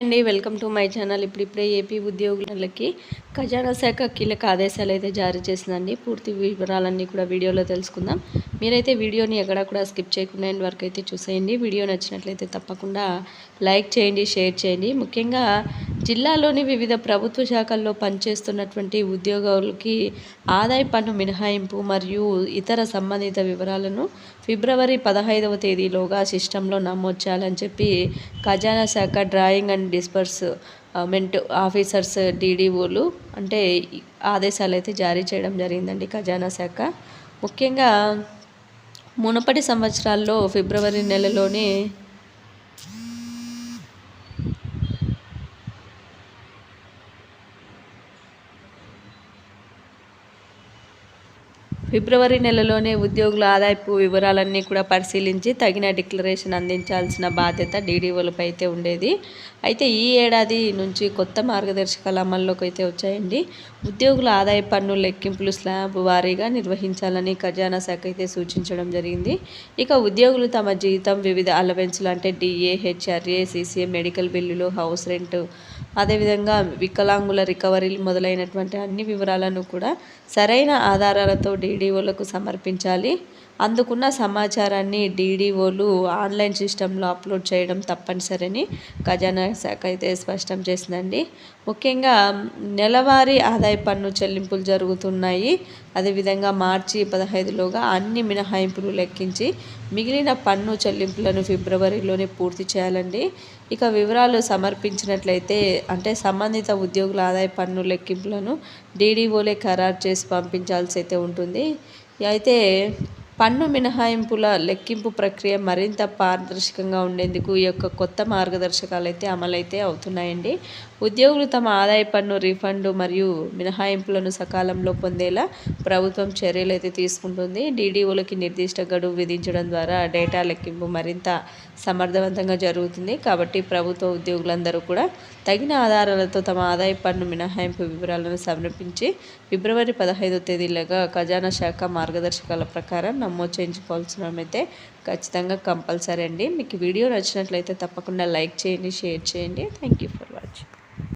అండి welcome to my channel. ఇప్పుడిప్పుడే AP ఉద్యోగులకి ఖజానా శాఖ కీలక ఆదేశాలు అయితే జారీ చేసిందండి. పూర్తి వివరాలన్నీ కూడా వీడియోలో తెలుసుకుందాం. మీరైతే వీడియోని ఎక్కడ కూడా స్కిప్ చేయకుండా ఎండ్ వరకు అయితే చూసేయండి. వీడియో నచ్చినట్లయితే తప్పకుండా లైక్ చేయండి షేర్ చేయండి. ముఖ్యంగా జిల్లాలోని వివిధ ప్రభుత్వ శాఖల్లో పనిచేస్తున్నటువంటి ఉద్యోగులకి ఆదాయ పన్ను మినహాయింపు మరియు ఇతర సంబంధిత వివరాలను ఫిబ్రవరి పదహైదవ తేదీలోగా సిస్టంలో నమోదు చేయాలని చెప్పి ఖజానా శాఖ drawing and disbursement officers డీడీఓలు అంటే ఆదేశాలు అయితే జారీ చేయడం జరిగిందండి ఖజానా శాఖ. ముఖ్యంగా మునుపటి సంవత్సరాల్లో ఫిబ్రవరి నెలలోనే ఫిబ్రవరి నెలలోనే ఉద్యోగుల ఆదాయపు వివరాలన్నీ కూడా పరిశీలించి తగిన డిక్లరేషన్ అందించాల్సిన బాధ్యత డీడీఓలపై అయితే ఉండేది. అయితే ఈ ఏడాది నుంచి కొత్త మార్గదర్శకాలు అమల్లోకి అయితే వచ్చాయండి. ఉద్యోగుల ఆదాయ పన్ను లెక్కింపులు స్లాబ్ వారీగా నిర్వహించాలని ఖజానా శాఖ అయితే సూచించడం జరిగింది. ఇక ఉద్యోగులు తమ జీతం వివిధ అలవెన్స్లు అంటే డిఏ హెచ్ఆర్ఏ సీసీఏ మెడికల్ బిల్లులు హౌస్ రెంట్ అదేవిధంగా వికలాంగుల రికవరీలు మొదలైనటువంటి అన్ని వివరాలను కూడా సరైన ఆధారాలతో డీడీఓలకు సమర్పించాలి. అందుకున్న సమాచారాన్ని డీడీఓలు ఆన్లైన్ సిస్టంలో అప్లోడ్ చేయడం తప్పనిసరిని ఖజానా శాఖ అయితే స్పష్టం చేసిందండి. ముఖ్యంగా నెలవారీ ఆదాయ పన్ను చెల్లింపులు జరుగుతున్నాయి. అదేవిధంగా మార్చి పదహైదులోగా అన్ని మినహాయింపులు లెక్కించి మిగిలిన పన్ను చెల్లింపులను ఫిబ్రవరిలోనే పూర్తి చేయాలండి. ఇక వివరాలు సమర్పించినట్లయితే అంటే సంబంధిత ఉద్యోగుల ఆదాయ పన్ను లెక్కింపులను డీడీఓలే ఖరారు చేసి పంపించాల్సి అయితే ఉంటుంది. అయితే పన్ను మినహాయింపుల లెక్కింపు ప్రక్రియ మరింత పారదర్శకంగా ఉండేందుకు ఈ యొక్క కొత్త మార్గదర్శకాలు అయితే అమలైతే అవుతున్నాయండి. ఉద్యోగులు తమ ఆదాయ పన్ను రీఫండ్ మరియు మినహాయింపులను సకాలంలో పొందేలా ప్రభుత్వం చర్యలు అయితే తీసుకుంటుంది. డీడీఓలకి నిర్దిష్ట గడువు విధించడం ద్వారా డేటా లెక్కింపు మరింత సమర్థవంతంగా జరుగుతుంది. కాబట్టి ప్రభుత్వ ఉద్యోగులందరూ కూడా తగిన ఆధారాలతో తమ ఆదాయ పన్ను మినహాయింపు వివరాలను సమర్పించి ఫిబ్రవరి పదహైదో తేదీలుగా ఖజానా శాఖ మార్గదర్శకాల ప్రకారం నమోదు చేయించుకోవాల్సిన అయితే ఖచ్చితంగా కంపల్సరీ అండి. మీకు వీడియో నచ్చినట్లయితే తప్పకుండా లైక్ చేయండి షేర్ చేయండి. Thank you for watching